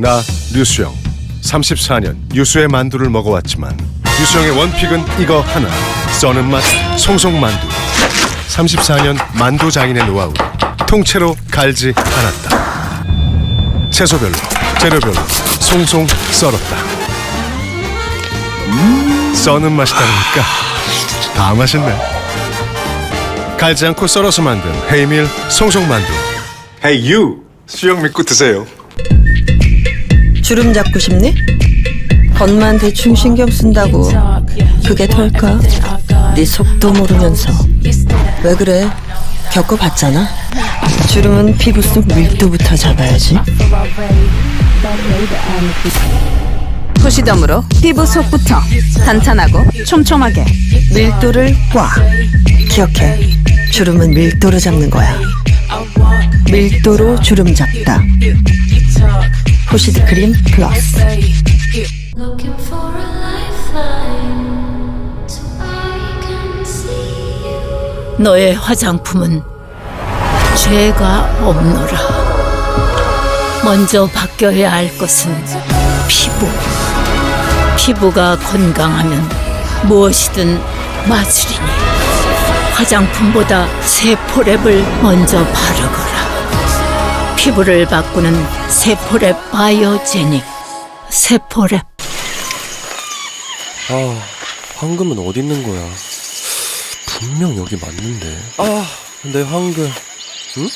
나 류수영. 34년 유수의 만두를 먹어왔지만 유수영의 원픽은 이거 하나. 써는 맛 송송만두. 34년 만두 장인의 노하우 통째로 갈지 않았다. 채소별로 재료별로 송송 썰었다. 써는 맛이다니까. 다 맛있네. 갈지 않고 썰어서 만든 헤이밀 송송만두. 헤이 유 수영 믿고 드세요 주름 잡고 싶니? 겉만 대충 신경 쓴다고 그게 덜까? 네 속도 모르면서. 왜 그래? 겪어봤잖아? 주름은 피부 속 밀도부터 잡아야지. 토시덤으로 피부 속부터 탄탄하고 촘촘하게 밀도를 꽉. 기억해. 주름은 밀도로 잡는 거야. 밀도로 주름 잡다 호시드 크림 플러스. 너의 화장품은 죄가 없노라. 먼저 바뀌어야 할 것은 피부. 피부가 건강하면 무엇이든 맞으리니. 화장품보다 세포랩을 먼저 바르거라. 피부를 바꾸는 세포랩 바이오제닉. 세포랩. 아, 황금은 어디 있는 거야? 분명 여기 맞는데. 아, 내 황금. 응?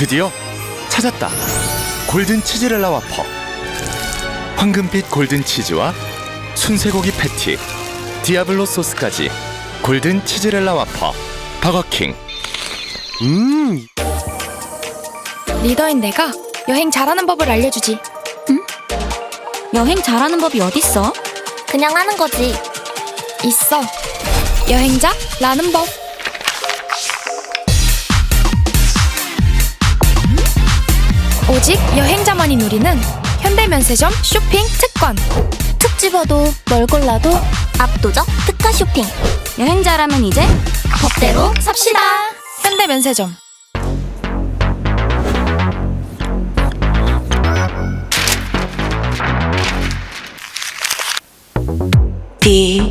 드디어 찾았다. 골든 치즈렐라 와퍼. 황금빛 골든 치즈와 순세고기 패티, 디아블로 소스까지 골든 치즈렐라 와퍼. 버거킹. 음, 리더인 내가 여행 잘하는 법을 알려주지. 여행 잘하는 법이 어딨어? 그냥 하는 거지. 있어. 여행자 라는 법. 오직 여행자만이 누리는 현대면세점 쇼핑 특권. 툭 집어도 뭘 골라도 압도적 특가 쇼핑. 여행자라면 이제 법대로 삽시다. 현대면세점. D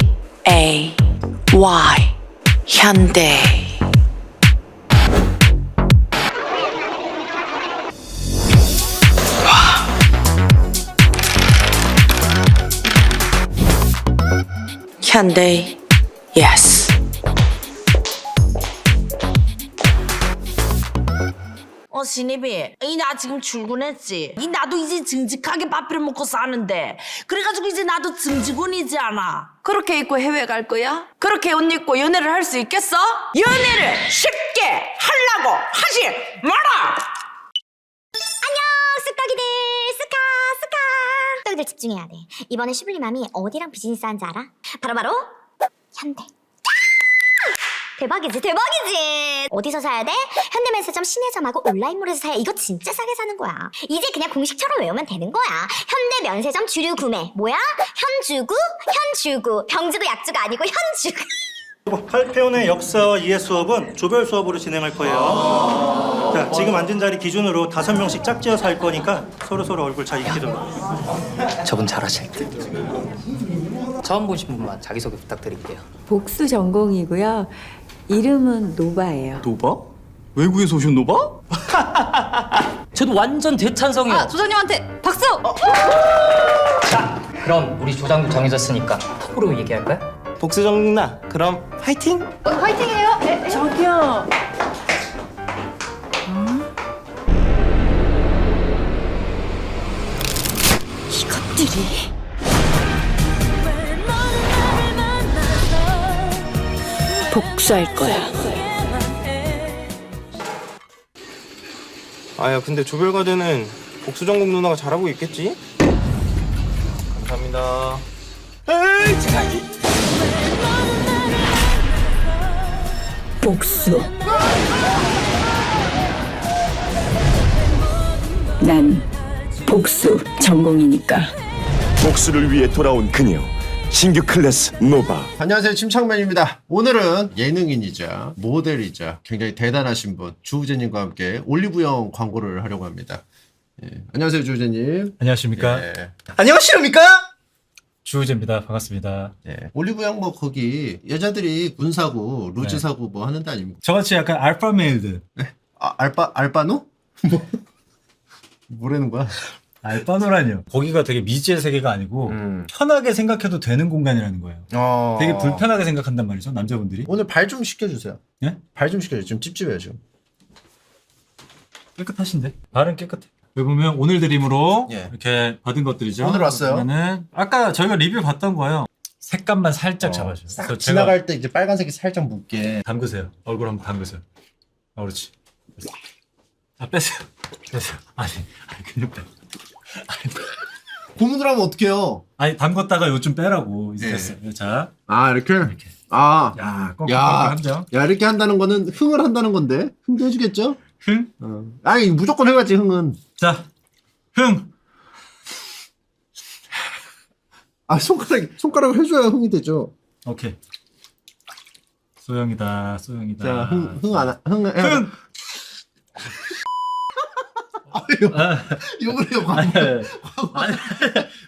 A Y 현대 현대 yes. 어 신입이. 이 나 지금 출근했지. 이 나도 이제 정직하게 밥을 먹고 사는데. 그래가지고 이제 나도 정직원이지 않아. 그렇게 입고 해외 갈 거야? 그렇게 옷 입고 연애를 할 수 있겠어? 연애를 쉽게 하려고 하지 마라 쓱떡이들 집중해야 돼. 이번에 슈블리맘이 어디랑 비즈니스 한지 알아? 바로바로 현대. 대박이지 대박이지 어디서 사야 돼? 현대면세점 신혜점하고 온라인몰에서 사야 이거 진짜 싸게 사는 거야 이제 그냥 공식처럼 외우면 되는 거야 현대면세점 주류 구매 뭐야? 현주구 현주구 병주고 약주가 아니고 현주구 8회원의 역사와 이해 수업은 조별 수업으로 진행할 거예요. 자, 지금 앉은 자리 기준으로 다섯 명씩 짝지어서 할 거니까 서로 서로 얼굴 잘 익히도록. 저분 잘하실 듯. 처음 보신 분만 자기소개 부탁드릴게요. 복수 전공이고요. 이름은 노바예요. 노바? 외국에서 오신 노바? 저도 완전 대찬성이요. 아, 조장님한테 박수! 그럼 우리 조장도 정해졌으니까 톡으로 얘기할까요? 복수정 누나, 그럼 화이팅! 화이팅해요! 저기요. 이것들이 복수할 거야. 아야, 근데 조별과제는 복수정국 누나가 잘하고 있겠지? 감사합니다. 복수. 난 복수 전공이니까. 복수를 위해 돌아온 그녀 신규 클래스 노바 안녕하세요 침착맨입니다 오늘은 예능인이자 모델이자 굉장히 대단하신 분 주우재님과 함께 올리브영 광고를 하려고 합니다 예. 안녕하세요 주우재님 안녕하십니까? 예. 안녕하십니까? 주우재입니다. 반갑습니다. 예. 올리브영 뭐 거기 여자들이 군 사고 루즈 네. 사고 뭐 하는 데 아닙니까 저같이 약간 알파 메일들. 아, 알바 알바노? 뭐 뭐라는 거야? 알바노라니요. 거기가 되게 미지의 세계가 아니고 편하게 생각해도 되는 공간이라는 거예요. 어. 되게 불편하게 생각한단 말이죠. 남자분들이. 오늘 발좀 시켜주세요 예? 발좀 시켜주세요 지금 찝찝해요 지금 깨끗하신데? 발은 깨끗해. 여기 보면 오늘 드림으로 예. 이렇게 받은 것들이죠. 오늘 왔어요? 그러면은 아까 저희가 리뷰 봤던 거예요. 색감만 살짝 잡아줘요. 싹 그래서 제가 지나갈 때 이제 빨간색이 살짝 묻게 담그세요. 얼굴 한번 담그세요. 아, 그렇지. 됐어. 아, 빼세요. 빼세요. 아니, 아니, 그냥 빼. 고문을 하면 어떡해요 아니, 담궜다가 요좀 빼라고. 이제 예. 됐어요. 자. 아 이렇게? 아 야, 꼭 야, 함정. 야 이렇게 한다는 거는 흥을 한다는 건데 흥도 해주겠죠? 흥? 어. 아니 무조건 해야지 흥은 자, 흥. 아 손가락 손가락 해줘야 흥이 되죠. 오케이. 소영이다, 소영이다. 자흥 흥 안 흥 흥! 아유 욕을 해요 아니, 광고. 아니,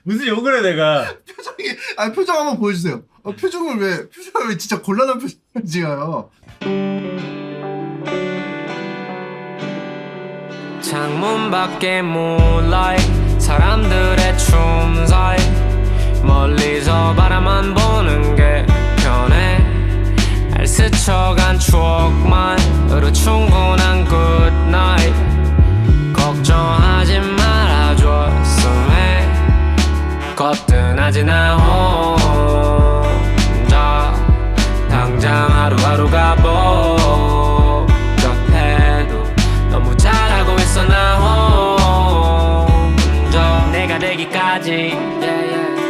무슨 욕을 해, 내가. 표정이 아 표정 한번 보여주세요. 아, 표정을 왜 표정을 왜 진짜 곤란한 표정을 지어요? 창문 밖에 moonlight 사람들의 춤 사이 멀리서 바라만 보는 게 편해 알 스쳐간 추억만으로 충분한 good night 걱정하지 말아줬음 해 거뜬하지 나 혼자 당장 하루하루가 복잡해도 너무 잘하고 있어 나 혼자 내가 되기까지.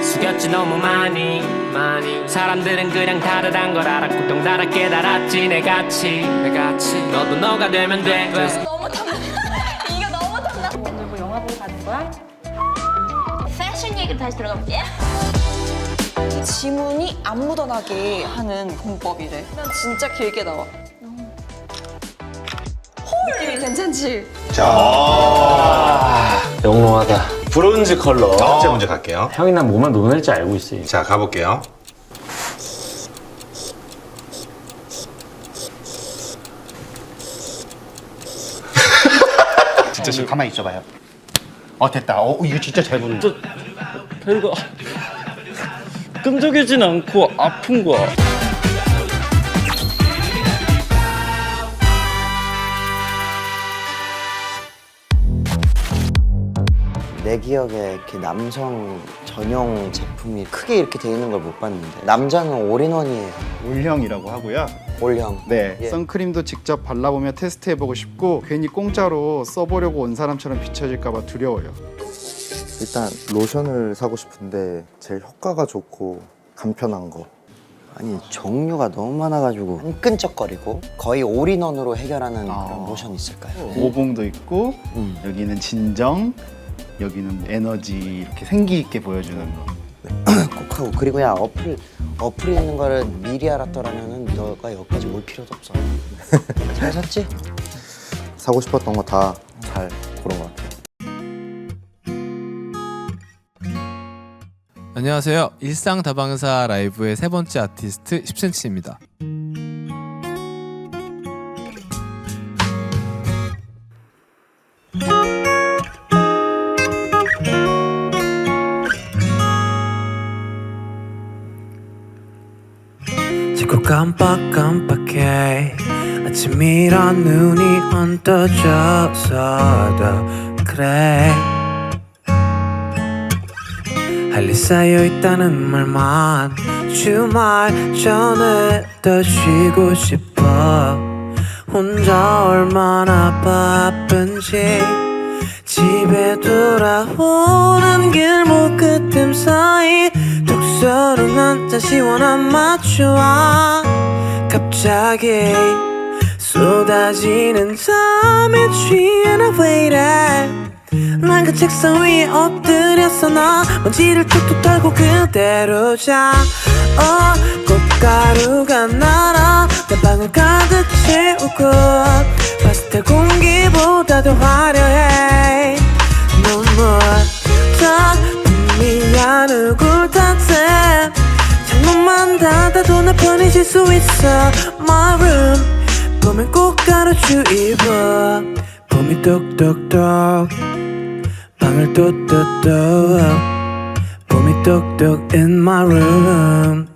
숙였지 너무 많이 많이. 사람들은 그냥 다르단 걸 알았고 동달아 깨달았지. 내같이 내같이. 너도 너가 되면 돼 얘기로 다시 들어가 볼게. 지문이 안 묻어나게 하는 공법이래. 난 진짜 길게 나와. 헐! 괜찮지? 자, 영롱하다. 브론즈 컬러. 첫 번째 문제 갈게요. 형이 난 뭐만 논할지 알고 있어. 자, 가볼게요. 진짜 좀 가만히 있어봐요. 어 됐다. 어 이거 진짜 잘 부른다. 별거 끈적이진 않고 아픈 거야. 내 기억에 이렇게 남성 전용 제품이 크게 이렇게 돼 있는 걸 못 봤는데 남자는 올인원이에요 올형이라고 하고요. 올형 네, 예. 선크림도 직접 발라보며 테스트해보고 싶고 괜히 공짜로 써보려고 온 사람처럼 비춰질까봐 두려워요. 일단 로션을 사고 싶은데 제일 효과가 좋고 간편한 거 아니 종류가 너무 많아가지고 한 끈적거리고 거의 올인원으로 해결하는 아. 그런 로션 있을까요? 모봉도 있고 여기는 진정, 여기는 에너지 이렇게 생기 있게 보여주는 거. 꼭 하고 그리고 야 어플 어플이 있는 거를 미리 알았더라면은 너가 여기까지 올 필요도 없어 잘 샀지? 사고 싶었던 거 다 잘 고른 것 같아요. 안녕하세요. 일상 다방사 라이브의 세 번째 아티스트 10cm입니다. 자꾸 깜빡깜빡해 아침이라 눈이 언 떠져서도 그래 할 일 쌓여 있다는 말만 주말 전에 더 쉬고 싶어. 혼자 얼마나 바쁜지 집에 돌아오는 길목 끝틈 사이 독서를 앉아 시원한 맞추와 갑자기 쏟아지는 잠에 취해 나 waited 난 그 책상 위에 엎드렸어 나 먼지를 툭툭 털고 그대로 자. 어, 꽃가루가 날아 내 방을 가득 채우고 파스텔 공기보다도 화려해. 눈물 작품이야 누굴 탓해? 창문만 닫아도 내 편해질 수 있어. My room. 봄엔 꽃가루 주입어 봄이 똑똑똑 방을 또또또 봄이 똑똑 in my room